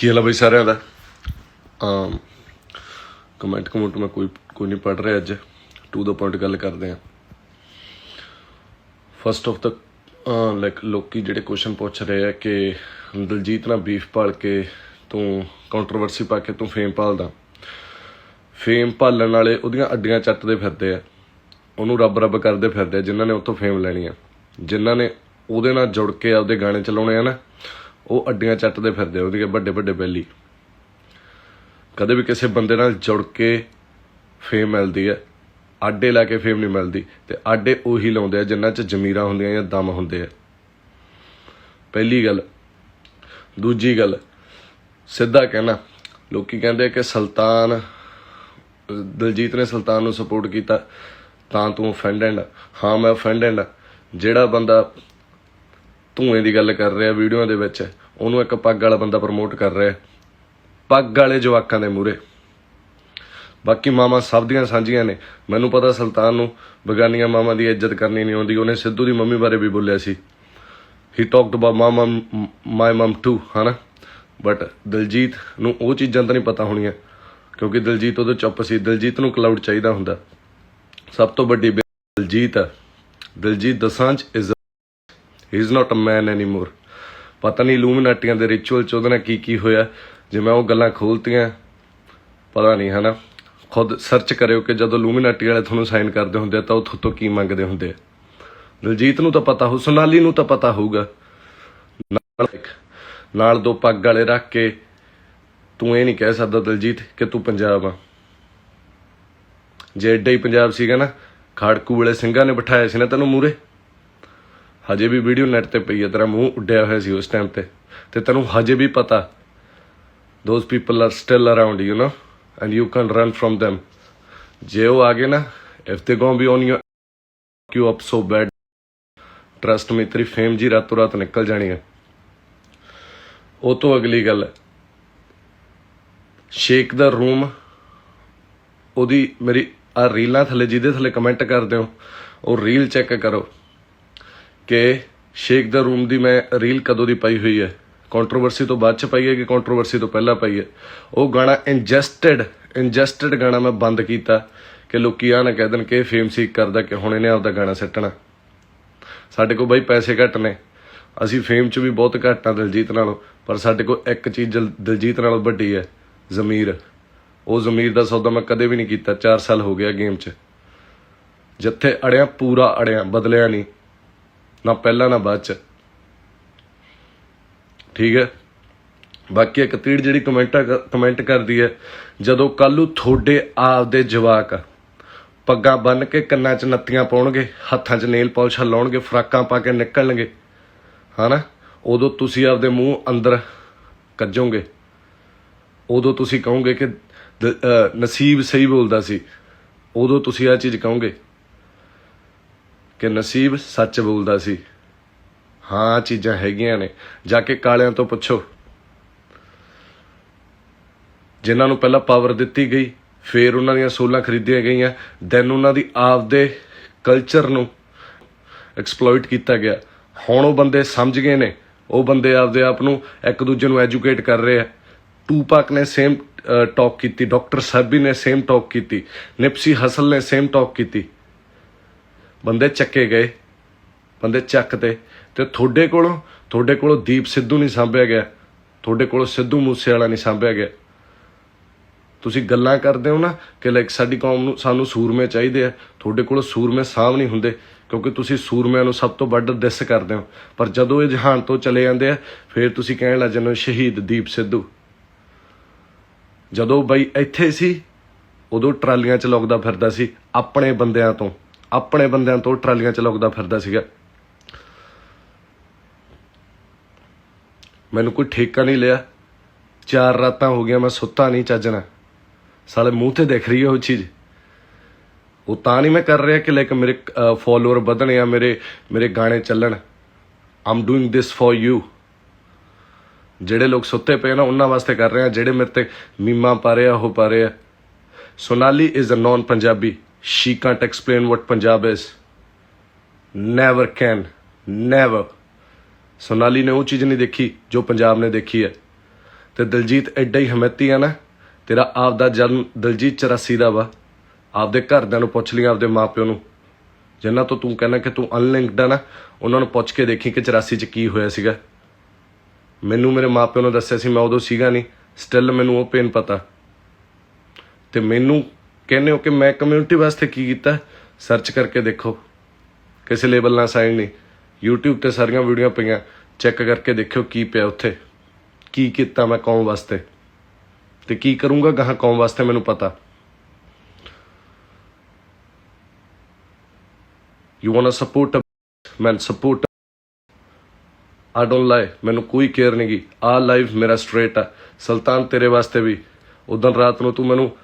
ਕੀ ਹਾਲ ਹੈ ਬਈ ਸਾਰਿਆਂ ਦਾ? ਅਮ ਕਮੈਂਟ ਕਮੈਂਟ ਮੈਂ ਕੋਈ ਕੋਈ ਨਹੀਂ ਪੜ ਰਿਹਾ ਅੱਜ। ਟੂ ਦਾ ਪੁਆਇੰਟ ਗੱਲ ਕਰਦੇ ਆ ਫਸਟ ਆਫ ਦਾ ਲਾਈਕ ਲੋਕੀ ਜਿਹੜੇ ਕੁਐਸਚਨ ਪੁੱਛ ਰਹੇ ਆ ਕਿ ਦਲਜੀਤ ਨਾਲ ਬੀਫ ਪਾਲ ਕੇ ਤੂੰ ਕੰਟਰੋਵਰਸੀ ਪਾ ਕੇ ਤੂੰ ਫੇਮ ਪਾਲਦਾ ਫੇਮ ਪਾਲਣ ਵਾਲੇ ਉਹਦੀਆਂ ਅੱਡੀਆਂ ਚੱਟਦੇ ਫਿਰਦੇ ਆ। ਉਹਨੂੰ ਰੱਬ ਰੱਬ ਕਰਦੇ ਫਿਰਦੇ ਆ, ਜਿਨ੍ਹਾਂ ਨੇ ਉੱਥੋਂ ਫੇਮ ਲੈਣੀ ਆ। ਜਿਨ੍ਹਾਂ ਨੇ ਉਹਦੇ ਨਾਲ ਜੁੜ ਕੇ ਆਪਦੇ ਗਾਣੇ ਚਲਾਉਣੇ ਆ ਨਾ ਉਹ ਅੱਡੀਆਂ ਚੱਟਦੇ ਫਿਰਦੇ ਆ, ਉਹਦੀਆਂ ਵੱਡੇ ਵੱਡੇ ਬੈਲੀ। ਕਦੇ ਵੀ ਕਿਸੇ ਬੰਦੇ ਨਾਲ ਜੁੜ ਕੇ ਫੇਮ ਮਿਲਦੀ ਹੈ, ਆਡੇ ਲਾ ਕੇ ਫੇਮ ਨਹੀਂ ਮਿਲਦੀ, ਤੇ ਆਡੇ ਉਹੀ ਲਾਉਂਦੇ ਆ ਜਿਨ੍ਹਾਂ 'ਚ ਜ਼ਮੀਰਾਂ ਹੁੰਦੀਆਂ ਜਾਂ ਦਮ ਹੁੰਦੇ ਆ। ਪਹਿਲੀ ਗੱਲ। ਦੂਜੀ ਗੱਲ, ਸਿੱਧਾ ਕਹਿਣਾ, ਲੋਕੀ ਕਹਿੰਦੇ ਕਿ ਸੁਲਤਾਨ, ਦਲਜੀਤ ਨੇ ਸੁਲਤਾਨ ਨੂੰ ਸਪੋਰਟ ਕੀਤਾ, ਤਾਂ ਤੂੰ ਅਫੈਂਡਡ ਹਾਂ, ਮੈਂ ਅਫੈਂਡਡ ਜਿਹੜਾ ਬੰਦਾ ਧੂਏ ਦੀ ਗੱਲ ਕਰ ਰਿਹਾ ਵੀਡੀਓ ਦੇ ਵਿੱਚ ਉਹਨੂੰ ਇੱਕ ਪੱਗ ਵਾਲਾ ਬੰਦਾ ਪ੍ਰਮੋਟ ਕਰ ਰਿਹਾ ਪੱਗ ਵਾਲੇ ਜਵਾਕਾਂ ਦੇ ਮੂਰੇ ਬਾਕੀ ਮਾਮਾ ਸਭ ਦੀਆਂ ਸਾਂਝੀਆਂ ਨੇ। ਮੈਨੂੰ ਪਤਾ ਸੁਲਤਾਨ ਨੂੰ ਬਗਾਨੀਆਂ ਮਾਮਾ ਦੀ ਇੱਜ਼ਤ ਕਰਨੀ ਨਹੀਂ ਆਉਂਦੀ। ਉਹਨੇ ਸਿੱਧੂ ਦੀ ਮੰਮੀ ਬਾਰੇ ਵੀ ਬੋਲਿਆ ਸੀ। He talked about mama my mum too ਹਨਾ? ਬਟ ਦਿਲਜੀਤ ਨੂੰ ਉਹ ਚੀਜ਼ਾਂ ਤਾਂ ਨਹੀਂ ਪਤਾ ਹੋਣੀਆਂ। ਕਿਉਂਕਿ ਦਿਲਜੀਤ ਉਹਦੇ ਚੁੱਪ ਸੀ। ਦਿਲਜੀਤ ਨੂੰ ਕਲਾਊਡ ਚਾਹੀਦਾ ਹੁੰਦਾ। ਸਭ ਤੋਂ ਵੱਡੀ ਬੇ- ਦਿਲਜੀਤ ਆ। Diljit Dosanjh is he is not a man anymore ਪਤਾ ਨਹੀਂ ਲੂਮੀਨਾਟੀਆਂ ਦੇ ਰਿਚੁਅਲ ਚ ਉਹਦੇ ਨਾਲ ਕੀ ਕੀ ਹੋਇਆ। ਜੇ ਮੈਂ ਉਹ ਗੱਲਾਂ ਖੋਲਤੀਆਂ, ਪਤਾ ਨਹੀਂ, ਹਨਾ? ਖੁਦ ਸਰਚ ਕਰਿਓ ਕਿ ਜਦੋਂ ਲੂਮੀਨਾਟੀ ਵਾਲੇ ਤੁਹਾਨੂੰ ਸਾਈਨ ਕਰਦੇ ਹੁੰਦੇ ਆ ਤਾਂ ਉਹ ਤੁਹਾਤੋਂ ਕੀ ਮੰਗਦੇ ਹੁੰਦੇ ਆ। ਦਲਜੀਤ ਨੂੰ ਤਾਂ ਪਤਾ ਹੋ, ਸੋਨਾਲੀ ਨੂੰ ਤਾਂ ਪਤਾ ਹੋਊਗਾ। ਨਾਲ ਨਾਲ ਦੋ ਪੱਗ ਵਾਲੇ ਰੱਖ ਕੇ ਤੂੰ ਇਹ ਨਹੀਂ ਕਹਿ ਸਕਦਾ ਦਲਜੀਤ ਕਿ ਤੂੰ ਪੰਜਾਬ ਆ। ਜੇ ਏਡਾ ਹੀ ਪੰਜਾਬ ਸੀਗਾ ਨਾ, ਖਾੜਕੂ ਵਾਲੇ ਸਿੰਘਾਂ ਨੇ ਬਿਠਾਇਆ ਸੀ ਨਾ ਤੈਨੂੰ ਮੂਰੇ ਹਜੇ ਵੀ ਵੀਡੀਓ ਨੈਟ ਤੇ ਪਈ ਹੈ, ਤੇਰਾ ਮੂੰਹ ਉੱਡਿਆ ਹੋਇਆ ਸੀ ਉਸ ਟਾਈਮ ਤੇ। ਤੇ ਤੈਨੂੰ ਹਜੇ ਵੀ ਪਤਾ, those people are still around you know and you can run from them. ਜੇ ਉਹ ਆ ਗਏ ਨਾ ਇਫ ਦੇ gonna be on you you up so bad trust me, ਤੇਰੀ ਫੇਮ ਜੀ ਰਾਤੋਂ ਰਾਤ ਨਿਕਲ ਜਾਣੀ ਹੈ। ਉਹ ਤੋਂ ਅਗਲੀ ਗੱਲ ਸ਼ੇਕ ਦਾ ਰੂਮ ਉਹਦੀ ਮੇਰੀ ਆ ਰੀਲਾਂ ਥੱਲੇ, ਜਿਹਦੇ ਥੱਲੇ ਕਮੈਂਟ ਕਰਦੇ ਹੋ, ਉਹ ਰੀਲ ਚੈੱਕ ਕਰੋ। ਕਿ ਸ਼ੇਕ ਦਾ ਰੂਮ ਦੀ ਮੈਂ ਰੀਲ ਕਦੋਂ ਦੀ ਪਾਈ ਹੋਈ ਹੈ? ਕੰਟਰੋਵਰਸੀ ਤੋਂ ਬਾਅਦ ਚ ਪਾਈ ਹੈ ਕਿ ਕੰਟਰੋਵਰਸੀ ਤੋਂ ਪਹਿਲਾਂ ਪਾਈ ਹੈ? ਉਹ ਗਾਣਾ ਇੰਜਸਟਡ ਇੰਜਸਟਡ ਗਾਣਾ ਮੈਂ ਬੰਦ ਕੀਤਾ ਕਿ ਲੋਕੀ ਆ ਨਾ ਕਹਿ ਦੇਣ ਕਿ ਫੇਮ ਸੀਕ ਕਰਦਾ ਕਿ ਹੁਣ ਇਹਨੇ ਆਪਦਾ ਗਾਣਾ ਸੱਟਣਾ ਸਾਡੇ ਕੋਲ ਬਾਈ ਪੈਸੇ ਘੱਟ ਨੇ। ਅਸੀਂ ਫੇਮ 'ਚ ਵੀ ਬਹੁਤ ਘੱਟ ਆ ਦਿਲਜੀਤ ਨਾਲੋਂ, ਪਰ ਸਾਡੇ ਕੋਲ ਇੱਕ ਚੀਜ਼ ਦਿਲ- ਦਿਲਜੀਤ ਨਾਲੋਂ ਵੱਡੀ ਹੈ, ਜ਼ਮੀਰ। ਉਹ ਜ਼ਮੀਰ ਦਾ ਸੌਦਾ ਮੈਂ ਕਦੇ ਵੀ ਨਹੀਂ ਕੀਤਾ 4 ਸਾਲ ਹੋ ਗਿਆ ਗੇਮ 'ਚ। ਜਿੱਥੇ ਅੜਿਆ, ਪੂਰਾ ਅੜਿਆ, ਬਦਲਿਆ ਨਹੀਂ। ਨਾ ਪਹਿਲਾਂ, ਨਾ ਬਾਅਦ 'ਚ। ਠੀਕ ਹੈ? ਬਾਕੀ ਇੱਕ ਤੀੜ ਜਿਹੜੀ ਕਮੈਂਟ ਕਮੈਂਟ ਕਰਦੀ ਹੈ, ਜਦੋਂ ਕੱਲੂ ਤੁਹਾਡੇ ਆਪਦੇ ਜਵਾਕ ਪੱਗਾਂ ਬੰਨ ਕੇ ਕੰਨਾਂ 'ਚ ਨੱਤੀਆਂ ਪਾਉਣਗੇ, ਹੱਥਾਂ 'ਚ ਨੇਲ ਪਾਲਿਸ਼ ਲਾਉਣਗੇ, ਫਰਾਕਾਂ ਪਾ ਕੇ ਨਿਕਲਣਗੇ, ਹਨਾ? ਉਦੋਂ ਤੁਸੀਂ ਆਪਦੇ ਮੂੰਹ ਅੰਦਰ ਕੱਜੋਗੇ। ਉਦੋਂ ਤੁਸੀਂ ਕਹੋਗੇ ਕਿ ਨਸੀਬ ਸਹੀ ਬੋਲਦਾ ਸੀ। ਉਦੋਂ ਤੁਸੀਂ ਆ ਚੀਜ਼ ਕਹੋਗੇ। ਕਿ ਨਸੀਬ ਸੱਚ ਬੋਲਦਾ ਸੀ। ਹਾਂ, ਚੀਜ਼ਾਂ ਹੈਗੀਆਂ ਨੇ। ਜਾ ਕੇ ਕਾਲਿਆਂ ਤੋਂ ਪੁੱਛੋ। ਜਿਨ੍ਹਾਂ ਨੂੰ ਪਹਿਲਾਂ ਪਾਵਰ ਦਿੱਤੀ ਗਈ, ਫਿਰ ਉਹਨਾਂ ਦੀਆਂ ਸੋਲਾਂ ਖਰੀਦੀਆਂ ਗਈਆਂ ਦੈਨ ਉਹਨਾਂ ਦੀ ਆਪਦੇ ਕਲਚਰ ਨੂੰ ਐਕਸਪਲੋਇਟ ਕੀਤਾ ਗਿਆ। ਹੁਣ ਉਹ ਬੰਦੇ ਸਮਝ ਗਏ ਨੇ। ਉਹ ਬੰਦੇ ਆਪਦੇ ਆਪ ਨੂੰ ਇੱਕ ਦੂਜੇ ਨੂੰ ਐਜੂਕੇਟ ਕਰ ਰਹੇ ਆ। ਟੂਪਾਕ ਨੇ ਸੇਮ ਟਾਕ ਕੀਤੀ ਡਾਕਟਰ ਸਾਬੀ ਨੇ ਸੇਮ ਟਾਕ ਕੀਤੀ, ਨਿਪਸੀ ਹਸਲ ਨੇ ਸੇਮ ਟਾਕ ਕੀਤੀ। ਬੰਦੇ ਚੱਕੇ ਗਏ, ਬੰਦੇ ਚੱਕ ਤੇ ਤੁਹਾਡੇ ਕੋਲੋਂ ਤੁਹਾਡੇ ਕੋਲੋਂ ਦੀਪ ਸਿੱਧੂ ਨਹੀਂ ਸਾਂਭਿਆ ਗਿਆ, ਤੁਹਾਡੇ ਕੋਲੋਂ ਸਿੱਧੂ ਮੂਸੇ ਵਾਲਾ ਨਹੀਂ ਸਾਂਭਿਆ ਗਿਆ। ਤੁਸੀਂ ਗੱਲਾਂ ਕਰਦੇ ਹੋ ਨਾ ਕਿ ਲਾਈਕ ਸਾਡੀ ਕੌਮ ਨੂੰ, ਸਾਨੂੰ ਸੂਰਮੇ ਚਾਹੀਦੇ ਆ, ਤੁਹਾਡੇ ਕੋਲ ਸੂਰਮੇ ਸਾਂਭ ਨਹੀਂ ਹੁੰਦੇ, ਕਿਉਂਕਿ ਤੁਸੀਂ ਸੂਰਮਿਆਂ ਨੂੰ ਸਭ ਤੋਂ ਵੱਧ ਦਿਸ ਕਰਦੇ ਹੋ। ਪਰ ਜਦੋਂ ਇਹ ਜਹਾਨ ਤੋਂ ਚਲੇ ਜਾਂਦੇ ਆ, ਫਿਰ ਤੁਸੀਂ ਕਹਿਣ ਲੱਗ ਜਾਂਦੇ ਹੋ, ਸ਼ਹੀਦ ਦੀਪ ਸਿੱਧੂ। ਜਦੋਂ ਬਈ ਇੱਥੇ ਸੀ, ਉਦੋਂ ਟਰਾਲੀਆਂ ਚ ਲੁਕਦਾ ਫਿਰਦਾ ਸੀ, ਆਪਣੇ ਬੰਦਿਆਂ ਤੋਂ। ਆਪਣੇ ਬੰਦਿਆਂ ਤੋਂ ਟਰਾਲੀਆਂ ਚ ਲੁਕਦਾ ਫਿਰਦਾ ਸੀਗਾ। ਮੈਨੂੰ ਕੋਈ ਠੇਕਾ ਨਹੀਂ ਲਿਆ। ਚਾਰ ਰਾਤਾਂ ਹੋ ਗਈਆਂ, ਮੈਂ ਸੁੱਤਾ ਨਹੀਂ ਚੱਜਣਾ ਸਾਲੇ ਮੂੰਹ ਤੇ ਦਿਖ ਰਹੀ ਹੈ ਉਹ ਚੀਜ਼। ਉਹ ਤਾਂ ਨਹੀਂ ਮੈਂ ਕਰ ਰਿਹਾ ਕਿ ਲਾਈਕ ਮੇਰੇ ਫਾਲੋਅਰ ਵਧਣ ਜਾਂ ਮੇਰੇ ਮੇਰੇ ਗਾਣੇ ਚੱਲਣ। I'm doing this for you ਜਿਹੜੇ ਲੋਕ ਸੁੱਤੇ ਪਏ ਨਾ, ਉਹਨਾਂ ਵਾਸਤੇ ਕਰ ਰਹੇ। ਆ ਜਿਹੜੇ ਮੇਰੇ ਤੇ ਮੀਮਾਂ ਪਾ ਰਹੇ ਆ, ਉਹ ਪਾ ਰਹੇ ਆ। Sonali is a non Punjabi she can't explain what Punjab is never can never Sonali ਨੇ ਉਹ ਚੀਜ਼ ਨਹੀਂ ਦੇਖੀ ਜੋ ਪੰਜਾਬ ਨੇ ਦੇਖੀ ਹੈ। ਤੇ ਦਿਲਜੀਤ ਐਡਾ ਹੀ ਹਮੈਤੀ ਆ ਨਾ, ਤੇਰਾ ਆਪ ਦਾ ਜਨਮ ਦਲਜੀਤ 84 ਦਾ ਵਾ। ਆਪਦੇ ਘਰਦਿਆਂ ਨੂੰ ਪੁੱਛ ਲਈ ਆਪਦੇ ਮਾਪਿਓ ਨੂੰ। ਜਿਨ੍ਹਾਂ ਤੋਂ ਤੂੰ ਕਹਿੰਦਾ ਕਿ ਤੂੰ ਅਨਲਿੰਕਡ ਆ ਨਾ, ਉਹਨਾਂ ਨੂੰ ਪੁੱਛ ਕੇ ਦੇਖੀ ਕਿ 84 ਚ ਕੀ ਹੋਇਆ ਸੀਗਾ। ਮੈਨੂੰ ਮੇਰੇ ਮਾਪਿਓ ਨੇ ਦੱਸਿਆ ਸੀ, ਮੈਂ ਉਦੋਂ ਸੀਗਾ ਨਹੀਂ। ਸਟਿਲ ਮੈਨੂੰ ਉਹ ਪੇਨ ਪਤਾ। ਤੇ ਮੈਨੂੰ ਕਹਿੰਦੇ ਹੋ ਕਿ ਮੈਂ ਕਮਿਊਨਿਟੀ ਵਾਸਤੇ ਕੀ ਕੀਤਾ? ਸਰਚ ਕਰਕੇ ਦੇਖੋ। ਕਿਸੇ ਲੇਬਲ ਨਾਲ ਸਾਈਨ ਨਹੀਂ। YouTube ਤੇ ਸਾਰੀਆਂ ਵੀਡੀਓ ਪਈਆਂ। ਚੈੱਕ ਕਰਕੇ ਦੇਖਿਓ ਕੀ ਪਿਆ ਉੱਥੇ। ਕੀ ਕੀਤਾ ਮੈਂ ਕੌਮ ਵਾਸਤੇ? ਤੇ ਕੀ ਕਰੂੰਗਾ ਗਾਹਾਂ ਕੌਮ ਵਾਸਤੇ ਮੈਨੂੰ ਪਤਾ। You want support man support ਆ ਡੋਨਟ ਲਾਈ ਮੈਨੂੰ ਕੋਈ ਕੇਅਰ ਨਹੀਂ ਗੀ। ਆ ਲਾਈਫ ਮੇਰਾ ਸਟ੍ਰੇਟ ਆ। ਸੁਲਤਾਨ ਤੇਰੇ ਵਾਸਤੇ ਵੀ। ਉਦੋਂ ਰਾਤ ਨੂੰ ਤੂੰ ਮੈਨੂੰ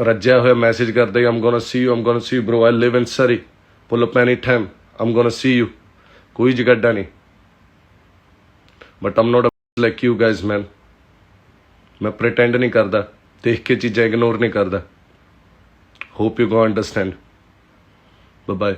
ਰੱਜਿਆ ਹੋਇਆ ਮੈਸੇਜ ਕਰਦੇ ਹੀ I'm gonna see you I'm gonna see you bro I live in Surrey pull up any time I'm gonna see you ਕੋਈ ਜਗੱਡਾ ਨਹੀਂ। But I'm not like you guys man ਮੈਂ ਪ੍ਰੀਟੈਂਡ ਨਹੀਂ ਕਰਦਾ, ਦੇਖ ਕੇ ਚੀਜ਼ਾਂ ਇਗਨੋਰ ਨਹੀਂ ਕਰਦਾ। Hope you go understand bye bye